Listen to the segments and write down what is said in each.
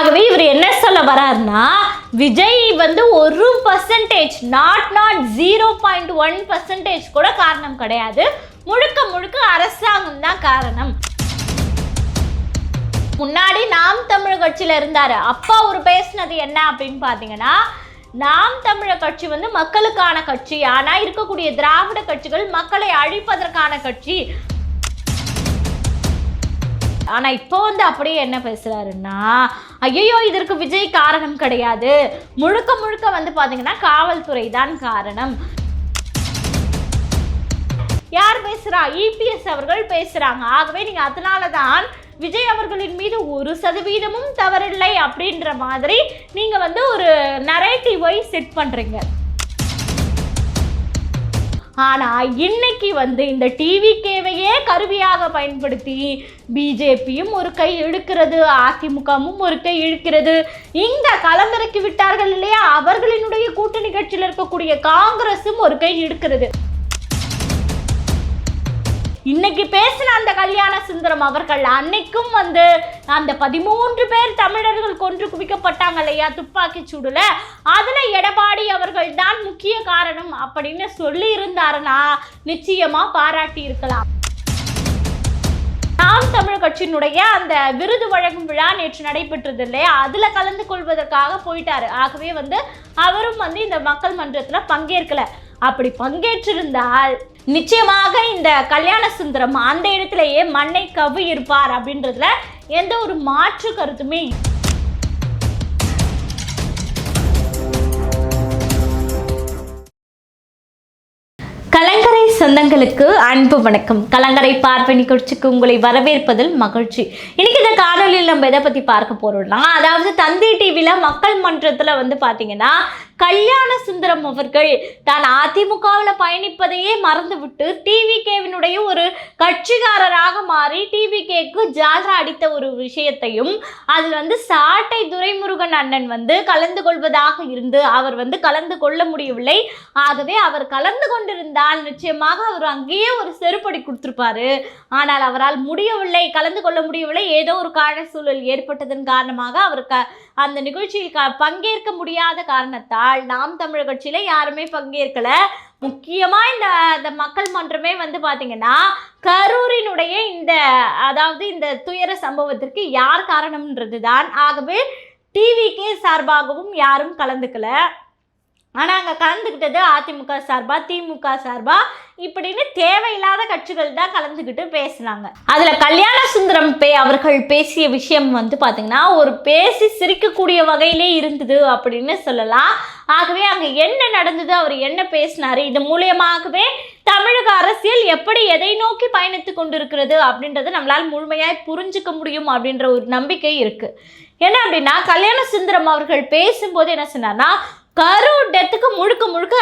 ஆகவே இவர் என்ன சொல்ல வராருன்னா விஜய் வந்து ஒரு percentage not not zero point one percentage கூட காரணம் கிடையாது. முழுக்க முழுக்க அரசாங்கம் தான் காரணம். முன்னாடி நாம் தமிழர் கட்சியில இருந்தாரு. அப்பா அவர் பேசினது என்ன அப்படின்னு பாத்தீங்கன்னா நாம் தமிழர் கட்சி வந்து மக்களுக்கான கட்சி ஆனால் இருக்கக்கூடிய திராவிட கட்சிகள் மக்களை அழிப்பதற்கான கட்சி. ஆனால் இப்போ வந்து அப்படியே என்ன பேசுறாருன்னா ஐயோ இதற்கு விஜய் காரணம் கிடையாது. முழுக்க முழுக்க வந்து பார்த்தீங்கன்னா காவல்துறை தான் காரணம். யார் பேசுகிறா இபிஎஸ் அவர்கள் பேசுகிறாங்க ஆகவே நீங்கள் அதனால தான் விஜய் அவர்களின் மீது ஒரு சதவீதமும் தவறில்லை அப்படின்ற மாதிரி நீங்கள் வந்து ஒரு நரேட்டிவை செட் பண்ணுறீங்க ஆனால் இன்னைக்கு வந்து இந்த டிவிகேவையே கருவியாக பயன்படுத்தி பிஜேபியும் ஒரு கை இழுக்கிறது அதிமுகவும் ஒரு கை இழுக்கிறது. இந்த களமிறக்கி விட்டார்கள் இல்லையா? அவர்களினுடைய கூட்டணி கட்சியில் இருக்கக்கூடிய காங்கிரஸும் ஒரு கை இழுக்கிறது. இன்னைக்கு பேசின அந்த கல்யாண சுந்தரம் அவர்கள் அன்னைக்கும் வந்து அந்த பதிமூன்று பேர் தமிழர்கள் கொன்று குவிக்கப்பட்டாங்க இல்லையா? துப்பாக்கி சூடுல. அதுல எடப்பாடி அவர்கள் தான் முக்கிய காரணம் அப்படின்னு சொல்லி இருந்தாருன்னா நிச்சயமா பாராட்டி இருக்கலாம். நாம் தமிழ் கட்சியினுடைய அந்த விருது வழங்கும் விழா நேற்று நடைபெற்றது இல்லையா? அதுல கலந்து கொள்வதற்காக போயிட்டாரு. ஆகவே வந்து அவரும் வந்து இந்த மக்கள் மன்றத்துல பங்கேற்கல. அப்படி பங்கேற்றிருந்தால் நிச்சயமாக இந்த கல்யாண சுந்தரம் அந்த இடத்துலயே மண்ணை கவி இருப்பார் அப்படின்றதுல எந்த ஒரு மாற்று கருத்துமே கலங்கரை சொந்தங்களுக்கு அன்பு வணக்கம். கலங்கரை பார்வை நிகழ்ச்சிக்கு உங்களை வரவேற்பதில் மகிழ்ச்சி. இன்னைக்கு இந்த காணொலியில் நம்ம எதை பற்றி பார்க்க போறோம்னா அதாவது தந்தி டிவியில் மக்கள் மன்றத்தில் வந்து பார்த்தீங்கன்னா கல்யாண சுந்தரம் அவர்கள் தான் அதிமுகவில் பயணிப்பதையே மறந்துவிட்டு டிவிகேவினுடைய ஒரு கட்சிக்காரராக மாறி டிவிகேக்கு ஜால்ரா அடித்த ஒரு விஷயத்தையும் அதில் வந்து சாட்டை துரைமுருகன் அண்ணன் வந்து கலந்து கொள்வதாக இருந்து அவர் வந்து கலந்து கொள்ள முடியவில்லை. ஆகவே அவர் கலந்து கொண்டிருந்தால் நிச்சயமாக அவர் அங்கேயே ஒரு செருப்படி கொடுத்துருப்பாரு. ஆனால் அவரால் முடியவில்லை கலந்து கொள்ள முடியவில்லை. ஏதோ ஒரு காரண சூழல் ஏற்பட்டதன் காரணமாக அவர் க அந்த நிகழ்ச்சியில் பங்கேற்க முடியாத காரணத்தால் நாம் தமிழர் கட்சியில் யாருமே பங்கேற்கல. முக்கியமாக இந்த இந்த மக்கள் மன்றமே வந்து பார்த்தீங்கன்னா கரூரினுடைய இந்த அதாவது இந்த துயர சம்பவத்திற்கு யார் காரணம்ன்றது தான் ஆகவே டிவிக்கே சார்பாகவும் யாரும் கலந்துக்கல. ஆனால் அங்கே கலந்துக்கிட்டது அதிமுக சார்பா திமுக சார்பா? இப்படின்னு தேவையில்லாத கட்சிகள் தான் கலந்துக்கிட்டு பேசுனாங்க. அதில் கல்யாண சுந்தரம் பே அவர்கள் பேசிய விஷயம் வந்து பார்த்திங்கன்னா ஒரு பேசி சிரிக்கக்கூடிய வகையிலே இருந்தது அப்படின்னு சொல்லலாம். ஆகவே அங்கே என்ன நடந்தது அவர் என்ன பேசினார் இது மூலியமாகவே தமிழக அரசியல் எப்படி எதை நோக்கி பயணித்து கொண்டிருக்கிறது அப்படின்றத நம்மளால் முழுமையாக புரிஞ்சுக்க முடியும் அப்படின்ற ஒரு நம்பிக்கை இருக்குது என்ன அப்படின்னா கல்யாண சுந்தரம் அவர்கள் பேசும்போது என்ன சொன்னார்னா கரு டெத்துக்கு முழுக்க முழுக்க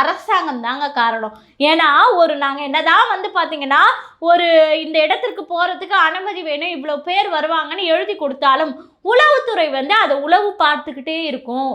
அரசாங்கம் தாங்க காரணம். ஏன்னா ஒரு நாங்கள் என்னதான் வந்து பார்த்தீங்கன்னா ஒரு இந்த இடத்திற்கு போகிறதுக்கு அனுமதி வேணும் இவ்வளோ பேர் வருவாங்கன்னு எழுதி கொடுத்தாலும் உளவுத்துறை வந்து அதை உளவு பார்த்துக்கிட்டே இருக்கும்.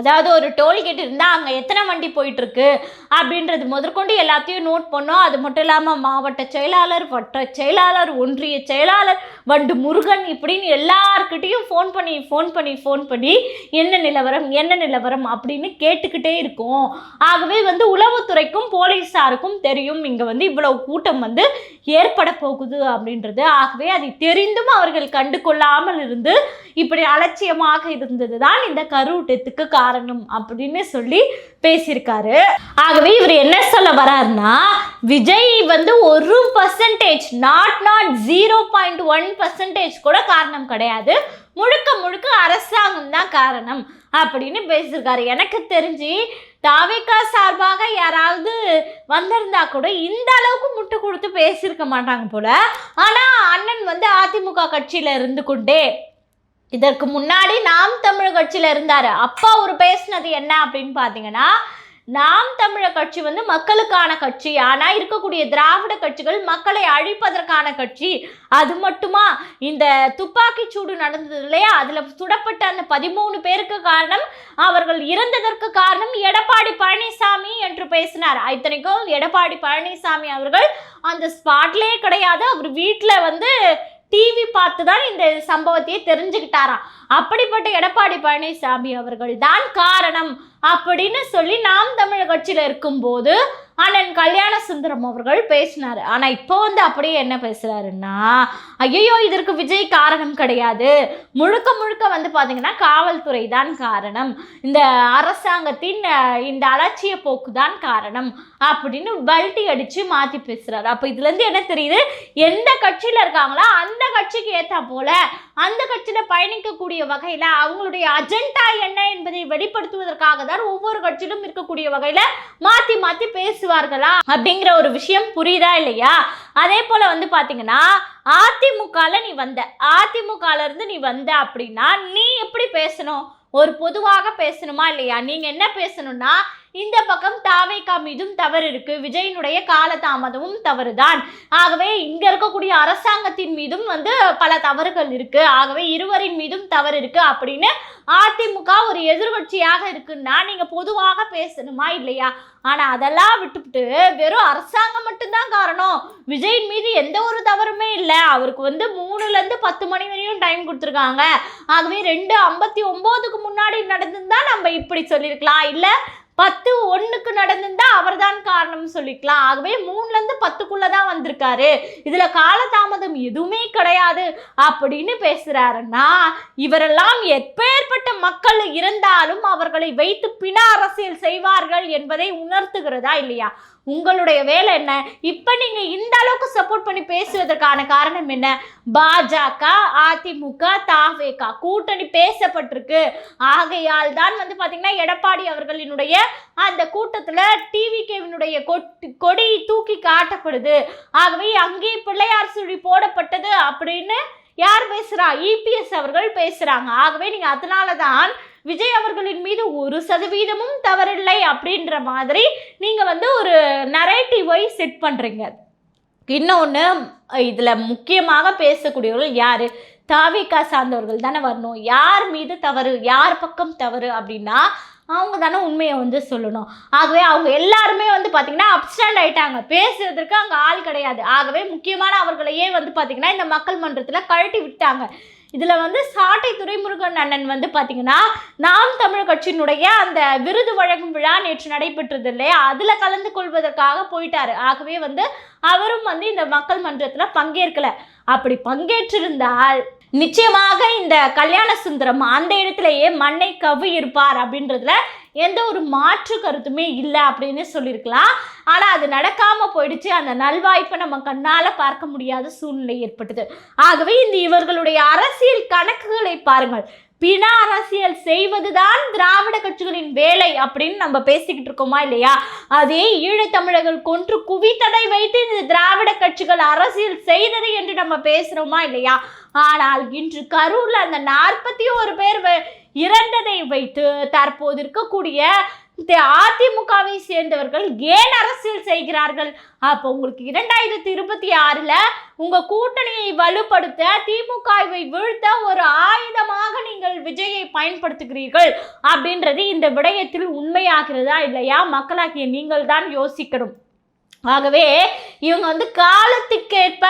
அதாவது ஒரு டோல்கேட் இருந்தால் அங்கே எத்தனை வண்டி போயிட்டுருக்கு அப்படின்றது முதற்கொண்டு எல்லாத்தையும் நோட் பண்ணோம். அது மட்டும் இல்லாமல் மாவட்ட செயலாளர் வட்ட செயலாளர் ஒன்றிய செயலாளர் வண்டு முருகன் இப்படின்னு எல்லார்கிட்டேயும் ஃபோன் பண்ணி ஃபோன் பண்ணி ஃபோன் பண்ணி என்ன நிலவரம் என்ன நிலவரம் அப்படின்னு கேட்டுக்கிட்டே இருக்கும். ஆகவே வந்து உளவுத்துறைக்கும் போலீஸாருக்கும் தெரியும். இங்கே வந்து இவ்வளோ கூட்டம் வந்து ஏற்பட போகுது அப்படின்றது. ஆகவே அதை தெரிந்தும் அவர்கள் கண்டு கொள்ளாமல் இருந்து இப்படி அலட்சியமாக இருந்தது தான் இந்த கரூர் காரணம் அப்படின்னு சொல்லி பேசியிருக்காரு. ஆகவே இவர் என்ன சொல்ல வராருன்னா விஜய் வந்து ஒரு percentage not not zero point one percentage கூட காரணம் கிடையாது. முழுக்க முழுக்க அரசாங்கம் தான் காரணம். அப்படின்னு பேசியிருக்காரு. எனக்கு தெரிஞ்சு தாவேக்கா சார்பாக யாராவது வந்திருந்தா கூட இந்த அளவுக்கு முட்டு கொடுத்து பேசியிருக்க மாட்டாங்க போல. ஆனால் அண்ணன் வந்து அதிமுக கட்சியில் இருந்து கொண்டே. இதற்கு முன்னாடி நாம் தமிழ் கட்சியில் இருந்தார். அப்பா அவர் பேசினது என்ன அப்படின்னு பார்த்தீங்கன்னா நாம் தமிழர் கட்சி வந்து மக்களுக்கான கட்சி ஆனால் இருக்கக்கூடிய திராவிட கட்சிகள் மக்களை அழிப்பதற்கான கட்சி. அது மட்டுமா? இந்த துப்பாக்கி சூடு நடந்தது இல்லையா? அதில் சுடப்பட்ட அந்த பதிமூணு பேருக்கு காரணம் அவர்கள் இறந்ததற்கு காரணம் எடப்பாடி பழனிசாமி என்று பேசினார். இத்தனைக்கும் எடப்பாடி பழனிசாமி அவர்கள் அந்த ஸ்பாட்லேயே கிடையாது. அவர் வீட்டில் வந்து டிவி பார்த்து தான் இந்த சம்பவத்தையே தெரிஞ்சுக்கிட்டாராம். அப்படிப்பட்ட எடப்பாடி பழனிசாமி அவர்கள் தான் காரணம் அப்படின்னு சொல்லி நாம் தமிழர் கட்சியில் இருக்கும்போது அண்ணன் கல்யாண சுந்தரம் அவர்கள் பேசினார். ஆனால் இப்போ வந்து அப்படியே என்ன பேசுகிறாருன்னா ஐயோ இதற்கு விஜய் காரணம் கிடையாது. முழுக்க முழுக்க வந்து பார்த்தீங்கன்னா காவல்துறை தான் காரணம். இந்த அரசாங்கத்தின் இந்த அலட்சிய போக்கு தான் காரணம் அப்படின்னு பல்ட்டி அடித்து மாற்றி பேசுகிறாரு அப்போ இதுலேருந்து என்ன தெரியுது? எந்த கட்சியில் இருக்காங்களோ அந்த கட்சிக்கு ஏற்றா போல அந்த கட்சியில் பயணிக்கக்கூடிய வகையில் அவங்களுடைய அஜெண்டா என்ன என்பதை வெளிப்படுத்துவதற்காக தான் ஒவ்வொரு கட்சியிலும் இருக்கக்கூடிய வகையில் மாற்றி மாற்றி பேசுவார்களா அப்படிங்கிற ஒரு விஷயம் புரியுதா இல்லையா? அதே போல் வந்து பார்த்தீங்கன்னா அதிமுகவில் நீ வந்த அதிமுகலேருந்து நீ வந்த அப்படின்னா நீ எப்படி பேசணும்? ஒரு பொதுவாக பேசணுமா இல்லையா? நீங்க என்ன பேசணும்னா இந்த பக்கம் தாவேக்கா மீதும் தவறு இருக்கு. விஜயனுடைய காலதாமதமும் தவறுதான். ஆகவே இங்க இருக்கக்கூடிய அரசாங்கத்தின் மீதும் வந்து பல தவறுகள் இருக்கு. ஆகவே இருவரின் மீதும் தவறு இருக்கு அப்படின்னு அதிமுக ஒரு எதிர்கட்சியாக இருக்குன்னா நீங்க பொதுவாக பேசணுமா இல்லையா? ஆனா அதெல்லாம் விட்டுவிட்டு வெறும் அரசாங்கம் மட்டும்தான் காரணம். விஜயின் மீது எந்த ஒரு தவறுமே இல்லை அவருக்கு வந்து மூணுலேருந்து பத்து மணி வரையும் டைம் கொடுத்துருக்காங்க. ஆகவே ரெண்டு ஐம்பத்தி ஒம்போதுக்கு முன்னாடி நடந்திருந்தா நம்ம இப்படி சொல்லியிருக்கலாம் இல்லை பத்து ஒன்றுக்கு நடந்திருந்தா அவர்தான் காரணம் சொல்லிக்கலாம். ஆகவே மூணுலேருந்து பத்துக்குள்ளே தான் வந்திருக்காரு. இதில் காலதாமதம் எதுவுமே கிடையாது அப்படின்னு பேசுகிறாருன்னா இவரெல்லாம் எப்பேற்பட்ட மக்கள் இருந்தாலும் அவர்களை வைத்து பிண அரசியல் செய்வார்கள் என்பதை உணர்த்துகிறதா இல்லையா? உங்களுடைய வேலை என்ன? இப்போ நீங்கள் இந்த அளவுக்கு சப்போர்ட் பண்ணி பேசுவதற்கான காரணம் என்ன? பாஜக அதிமுக தாவேகா கூட்டணி பேசப்பட்டிருக்கு. ஆகையால் தான் வந்து பார்த்தீங்கன்னா எடப்பாடி அவர்களினுடைய அந்த கூட்டத்தில் டிவிகேவினுடைய கொடி தூக்கி காட்டப்படுது. ஆகவே அங்கே பிள்ளையார் சுழி போடப்பட்டது அப்படின்னு யார் பேசுகிறா இபிஎஸ் அவர்கள் பேசுகிறாங்க ஆகவே நீங்கள் அதனால தான் விஜய் அவர்களின் மீது ஒரு சதவீதமும் தவறில்லை அப்படின்ற மாதிரி நீங்கள் வந்து ஒரு நரேட்டிவை செட் பண்ணுறீங்க இன்னொன்று இதில் முக்கியமாக பேசக்கூடியவர்கள் யார்? தாவிகா சார்ந்தவர்கள் தானே வரணும். யார் மீது தவறு? யார் பக்கம் தவறு அப்படின்னா அவங்க தானே உண்மையை வந்து சொல்லணும். ஆகவே அவங்க எல்லாருமே வந்து பார்த்திங்கன்னா அப்ஸ்டாண்ட் ஆயிட்டாங்க. பேசுறதுக்கு அங்கே ஆள் கிடையாது. ஆகவே முக்கியமான அவர்களையே வந்து பார்த்திங்கன்னா இந்த மக்கள் மன்றத்தில் கழட்டி விட்டாங்க. இதில் வந்து சாட்டை துரைமுருகன் அண்ணன் வந்து பார்த்தீங்கன்னா நாம் தமிழ் கட்சியினுடைய அந்த விருது வழங்கும் விழா நேற்று நடைபெற்றது இல்லையா? அதில் கலந்து கொள்வதற்காக போயிட்டார். ஆகவே வந்து அவரும் வந்து இந்த மக்கள் மன்றத்தில் பங்கேற்கலை. அப்படி பங்கேற்றிருந்தால் நிச்சயமாக இந்த கல்யாண சுந்தரம் அந்த இடத்துலயே மண்ணை கவ்வி இருப்பார் அப்படின்றதுல எந்த ஒரு மாற்று கருத்துமே இல்லை அப்படின்னு சொல்லியிருக்கலாம். ஆனால் அது நடக்காமல் போயிடுச்சு. அந்த நல்வாய்ப்பை நம்ம கண்ணால் பார்க்க முடியாத சூழ்நிலை ஏற்பட்டது. ஆகவே இந்த இவர்களுடைய அரசியல் கணக்குகளை பாருங்கள். பிண அரசியல் செய்வதுதான் திராவிட கட்சிகளின் வேலை அப்படின்னு நம்ம பேசிக்கிட்டு இருக்கோமா இல்லையா? அதே ஈழத்தமிழர்கள் கொன்று குவித்ததை வைத்து இந்த திராவிட கட்சிகள் அரசியல் செய்தது என்று நம்ம பேசுறோமா இல்லையா? ஆனால் இன்று கரூரில் அந்த நாற்பத்தி ஒரு பேர் வ- இறந்ததை வைத்து தற்போது இருக்கக்கூடிய அதிமுகவை சேர்ந்தவர்கள் ஏன் அரசியல் செய்கிறார்கள்? அப்போ உங்களுக்கு இரண்டாயிரத்தி இருபத்தி ஆறுல உங்க கூட்டணியை வலுப்படுத்த திமுகவை வீழ்த்த ஒரு ஆயுதமாக நீங்கள் விஜயை பயன்படுத்துகிறீர்கள் அப்படின்றது இந்த விடயத்தில் உண்மையாகிறதா இல்லையா? மக்களாகிய நீங்கள் தான் யோசிக்கணும். ஆகவே இவங்க வந்து காலத்துக்கேற்ப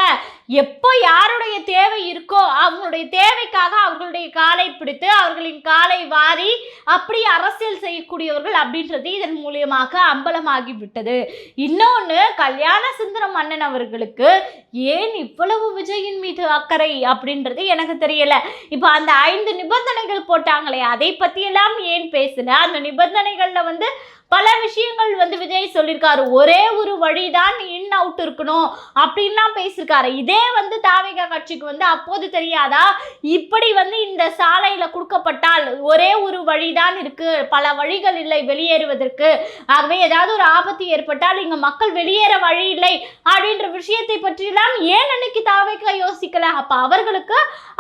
எப்போ யாருடைய தேவை இருக்கோ அவங்களுடைய தேவைக்காக அவர்களுடைய காலை பிடித்து அவர்களின் காலை வாரி அப்படி அரசியல் செய்யக்கூடியவர்கள் அப்படின்றது இதன் மூலியமாக அம்பலமாகி விட்டது. இன்னொன்று கல்யாண சுந்தர மன்னன் அவர்களுக்கு ஏன் இவ்வளவு விஜயின் மீது அக்கறை அப்படின்றது எனக்கு தெரியல. இப்போ அந்த ஐந்து நிபந்தனைகள் போட்டாங்களே அதை பற்றியெல்லாம் ஏன் பேசல அந்த நிபந்தனைகளில் வந்து பல விஷயங்கள் வந்து விஜய் சொல்லியிருக்காரு ஒரே ஒரு வழிதான் இன் அவுட் இருக்கணும் அப்படின்லாம் பேசியிருக்காரு இதே வந்து தாவேகா கட்சிக்கு வந்து அப்போது தெரியாதா? இப்படி வந்து இந்த சாலையில் கொடுக்கப்பட்டால் ஒரே ஒரு வழிதான் இருக்கு. பல வழிகள் இல்லை வெளியேறுவதற்கு. ஆகவே ஏதாவது ஒரு ஆபத்து ஏற்பட்டால் இங்க மக்கள் வெளியேற வழி இல்லை அப்படின்ற விஷயத்தை பற்றியெல்லாம் ஏன் அன்னைக்கு தாவேகா யோசிக்கல? அப்ப அவர்களுக்கு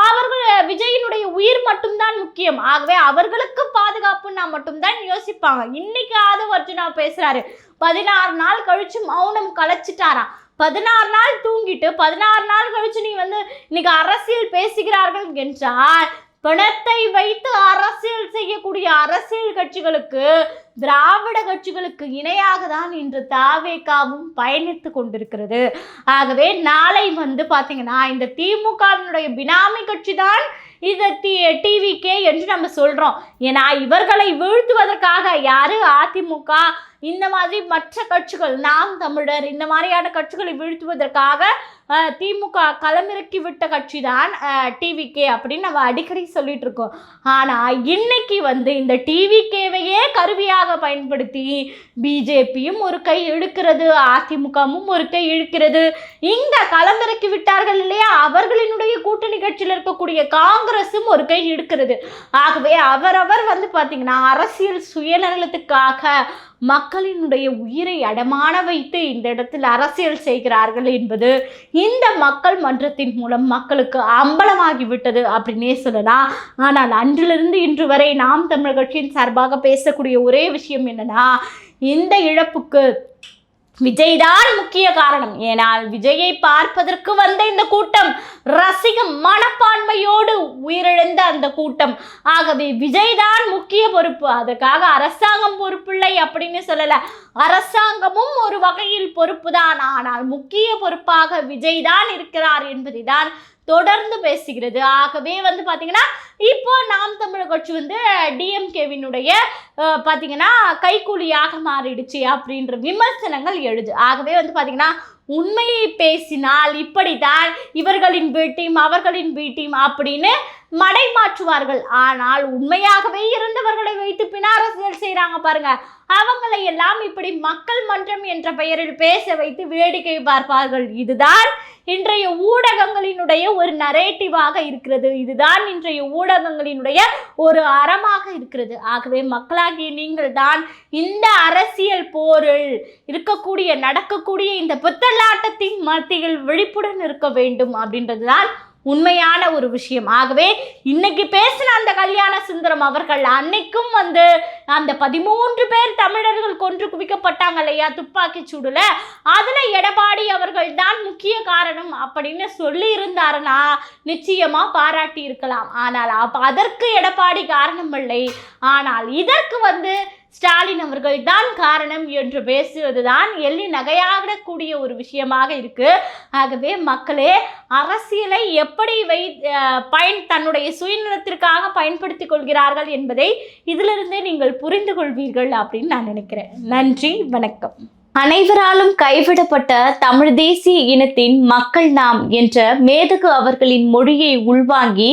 அவர்கள் விஜயினுடைய உயிர் மட்டும்தான் முக்கியம். ஆகவே அவர்களுக்கு பாதுகாப்புன்னா மட்டும்தான் யோசிப்பாங்க. இன்னைக்கு ஆதவ அர்ஜுனா பேசுறாரு. பதினாறு நாள் கழிச்சு மௌனம் கலைச்சிட்டாராம். பதினாறு நாள் தூங்கிட்டு பதினாறு நாள் கழிச்சு நீ வந்து இன்னைக்கு அரசியல் பேசுகிறார்கள் என்றால் பணத்தை வைத்து அரசியல் செய்யக்கூடிய அரசியல் கட்சிகளுக்கு திராவிட கட்சிகளுக்கு இணையாக தான் இன்று தாவேக்காவும் பயணித்து கொண்டிருக்கிறது. ஆகவே நாளை வந்து பார்த்தீங்கன்னா இந்த திமுகவினுடைய பினாமி கட்சி தான் இதை டி டிவிகே என்று நம்ம சொல்கிறோம் ஏன்னா இவர்களை வீழ்த்துவதற்காக யார்? அதிமுக. இந்த மாதிரி மற்ற கட்சிகள் நாம் தமிழர் இந்த மாதிரியான கட்சிகளை வீழ்த்துவதற்காக திமுக களமிறக்கி விட்ட கட்சி தான் டிவிகே அப்படின்னு நம்ம அடிக்கடி சொல்லிட்டு இருக்கோம். ஆனால் இன்னைக்கு வந்து இந்த டிவிகேவையே கருவியாக பயன்படுத்தி பிஜேபியும் ஒரு கை இழுக்கிறது அதிமுகவும் ஒரு கை இழுக்கிறது. இந்த களமிறக்கி விட்டார்கள் இல்லையா? அவர்களினுடைய கூட்டணி கட்சியில் இருக்கக்கூடிய காங்கிரஸும் ஒரு கை இழுக்கிறது. ஆகவே அவரவர் வந்து பார்த்தீங்கன்னா அரசியல் சுயநலத்துக்காக மக்களினுடைய உயிரை அடமான வைத்து இந்த இடத்தில் அரசியல் செய்கிறார்கள் என்பது இந்த மக்கள் மன்றத்தின் மூலம் மக்களுக்கு அம்பலமாகிவிட்டது அப்படின்னே சொல்லலாம். ஆனால் அன்றிலிருந்து இன்று வரை நாம் தமிழ் கட்சியின் சார்பாக பேசக்கூடிய ஒரே விஷயம் என்னன்னா இந்த இழப்புக்கு விஜய்தான் முக்கிய காரணம். ஏனால் விஜயை பார்ப்பதற்கு வந்த இந்த கூட்டம் ரசிகம் மனப்பான்மையோடு உயிரிழந்த அந்த கூட்டம். ஆகவே விஜய் தான் முக்கிய பொறுப்பு. அதற்காக அரசாங்கம் பொறுப்பில்லை அப்படின்னு சொல்லல. அரசாங்கமும் ஒரு வகையில் பொறுப்பு தான் ஆனால் முக்கிய பொறுப்பாக விஜய் தான் இருக்கிறார் என்பதை தான் தொடர்ந்து பேசுகிறது. ஆகவே வந்து பார்த்தீங்கன்னா இப்போ நாம் தமிழர் கட்சி வந்து டிஎம்கேவினுடைய பார்த்தீங்கன்னா கைக்கூலியாக மாறிடுச்சு அப்படின்ற விமர்சனங்கள் எழுது. ஆகவே வந்து பார்த்தீங்கன்னா உண்மையை பேசினால் இப்படித்தான் இவர்களின் பி டீம் அவர்களின் பி டீம் அப்படின்னு மடை மாற்றுவார்கள். ஆனால் உண்மையாகவே இருந்தவர்களை வைத்து பின் அரசியல் செய்கிறாங்க பாருங்க. அவங்களை எல்லாம் இப்படி மக்கள் மன்றம் என்ற பெயரில் பேச வைத்து வேடிக்கை பார்ப்பார்கள். இதுதான் இன்றைய ஊடகங்களினுடைய ஒரு நரேட்டிவாக இருக்கிறது. இதுதான் இன்றைய ஊடகங்களினுடைய ஒரு அறமாக இருக்கிறது. ஆகவே மக்களாகிய நீங்கள் தான் இந்த அரசியல் போரில் இருக்கக்கூடிய நடக்கக்கூடிய இந்த புத்தலாட்டத்தின் மத்தியில் விழிப்புடன் இருக்க வேண்டும் அப்படின்றது தான் உண்மையான ஒரு விஷயம். ஆகவே இன்னைக்கு பேசின அந்த கல்யாண சுந்தரம் அவர்கள் அன்னைக்கும் வந்து அந்த பதிமூன்று பேர் தமிழர்கள் கொன்று குவிக்கப்பட்டாங்க இல்லையா? துப்பாக்கி சூடுல. அதுல எடப்பாடி அவர்கள் தான் முக்கிய காரணம் அப்படின்னு சொல்லி இருந்தாருன்னா நிச்சயமா பாராட்டி இருக்கலாம். ஆனால் அப்ப அதற்கு எடப்பாடி காரணம் இல்லை. ஆனால் இதற்கு வந்து ஸ்டாலின் அவர்கள் தான் காரணம் என்று பேசுவதுதான் எள்ளி நகையாடக்கூடிய ஒரு விஷயமாக இருக்கு. ஆகவே மக்களே அரசியலை எப்படி வை பயன் தன்னுடைய சுயநலத்திற்காக பயன்படுத்திக் கொள்கிறார்கள் என்பதை இதிலிருந்தே நீங்கள் புரிந்து கொள்வீர்கள் அப்படின்னு நான் நினைக்கிறேன். நன்றி வணக்கம். அனைவராலும் கைவிடப்பட்ட தமிழ் தேசிய இனத்தின் மக்கள் நாம் என்ற மேதகு அவர்களின் மொழியை உள்வாங்கி